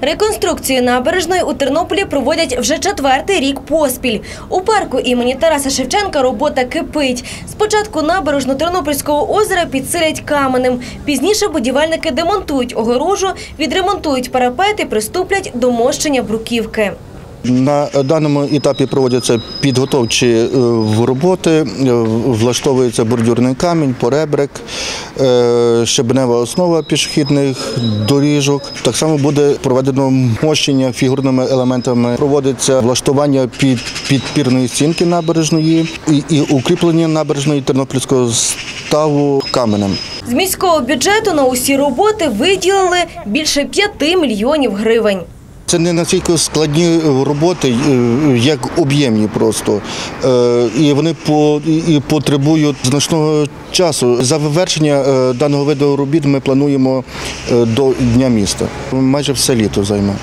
Реконструкцію набережної у Тернополі проводять вже четвертий рік поспіль. У парку імені Тараса Шевченка робота кипить. Спочатку набережну Тернопільського озера підсилять каменем. Пізніше будівельники демонтують огорожу, відремонтують парапети, приступлять до мощення бруківки. На даному етапі проводяться підготовчі е, роботи, е, влаштовується бордюрний камінь, поребрик, е, щебенева основа пішохідних доріжок. Так само буде проведено мощення фігурними елементами. Проводиться влаштування під підпірної стінки набережної і, і укріплення набережної тернопільського ставу каменем. З міського бюджету на усі роботи виділили більше 5 мільйонів гривень. Це не настільки складні роботи, е, як об'ємні просто. Е, І вони по, і потребують значного часу. За вивершення е, даного виду робіт ми плануємо е, до Дня міста. Майже все літо займе.